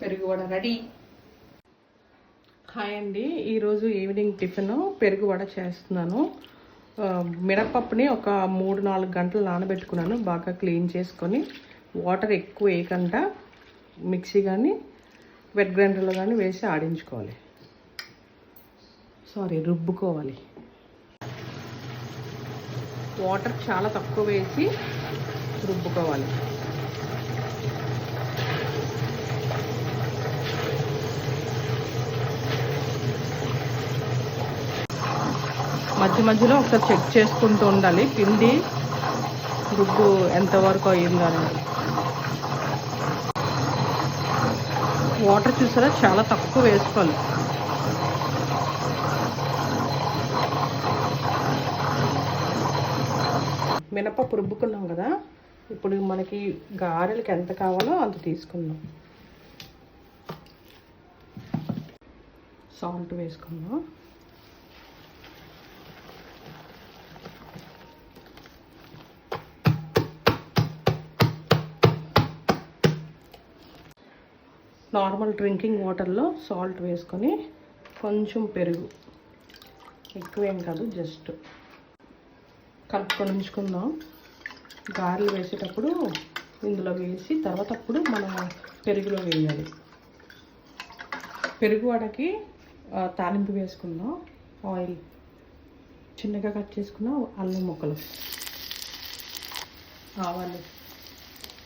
పెరుగు vada ready. Hi అండి ఈరోజు ఈవినింగ్ టిఫిన్ పెరుగు వడ చేస్తున్నాను. మినపప్పుని ఒక మూడు నాలుగు గంటలు నానబెట్టుకున్నాను బాగా క్లీన్ చేసుకొని. వాటర్ ఎక్కువ వేయకుండా మిక్సీ కానీ వెట్ గ్రైండర్లో కానీ వేసి ఆడించుకోవాలి. సారీ రుబ్బుకోవాలి. వాటర్ చాలా తక్కువ వేసి రుబ్బుకోవాలి. మధ్య మధ్యలో ఒకసారి చెక్ చేసుకుంటూ ఉండాలి. పిండి రుబ్బు ఎంతవరకు అయ్యిందని వాటర్ చూసారా? చాలా తక్కువ వేసుకోవాలి. మినపప్పు రుబ్బుకున్నాం కదా? ఇప్పుడు మనకి గారెలకి ఎంత కావాలో అంత తీసుకుందాం. సాల్ట్ వేసుకుందాం. నార్మల్ డ్రింకింగ్ వాటర్లో సాల్ట్ వేసుకొని కొంచెం పెరుగు. ఎక్కువేం కాదు జస్ట్ కలుపుకొని ఉంచుకుందాం గారెలు వేసేటప్పుడు ఇందులో వేసి తర్వాత అప్పుడు మనం పెరుగులో వేయాలి. పెరుగు వడకి తాలింపు వేసుకుందాం. ఆయిల్ చిన్నగా కట్ చేసుకున్న అల్లం ముక్కలు. ఆవాలు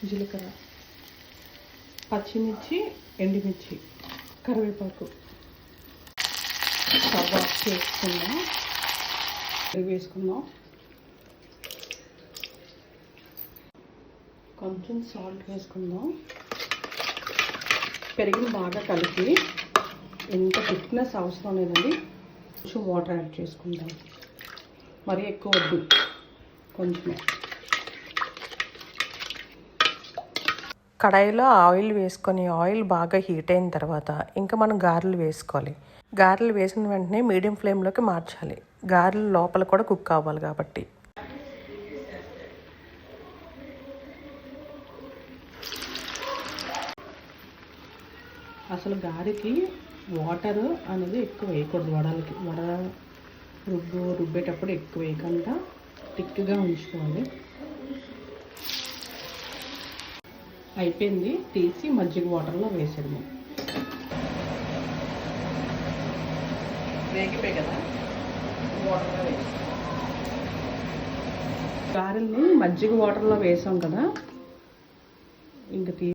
జీలకర్ర. పచ్చిమిర్చి ఎండుమిర్చి కరివేపాకు. స్టవ్ ఆఫ్ చేసుకుందాం వేసుకుందాం. కొంచెం సాల్ట్ వేసుకుందాం. పెరిగిన బాగా కలిపి. ఎంత థిక్నెస్ అవసరం లేదండి. కొంచెం వాటర్ యాడ్ చేసుకుందాం. మరీ ఎక్కువ వద్దు. కొంచెమే. కడాయిలో ఆయిల్ వేసుకొని ఆయిల్ బాగా హీట్ అయిన తర్వాత ఇంకా మనం గారెలు వేసుకోవాలి. గారెలు వేసిన వెంటనే మీడియం ఫ్లేమ్లోకి మార్చాలి. గారెలు లోపల కూడా కుక్ అవ్వాలి కాబట్టి. అసలు గారికి వాటర్ అనేది ఎక్కువ వేయకూడదు వడలకి. వడ రుబ్బు రుబ్బేటప్పుడు ఎక్కువ వేయకుండా థిక్గా ఉంచుకోవాలి. అయిపోయింది. తీసి మజ్జిగ వాటర్లో వేసేది వేగిపోయి కదా? వాటర్లో వేసి గారెల్ని మజ్జిగ వాటర్లో వేసాం కదా. ఇంక తీ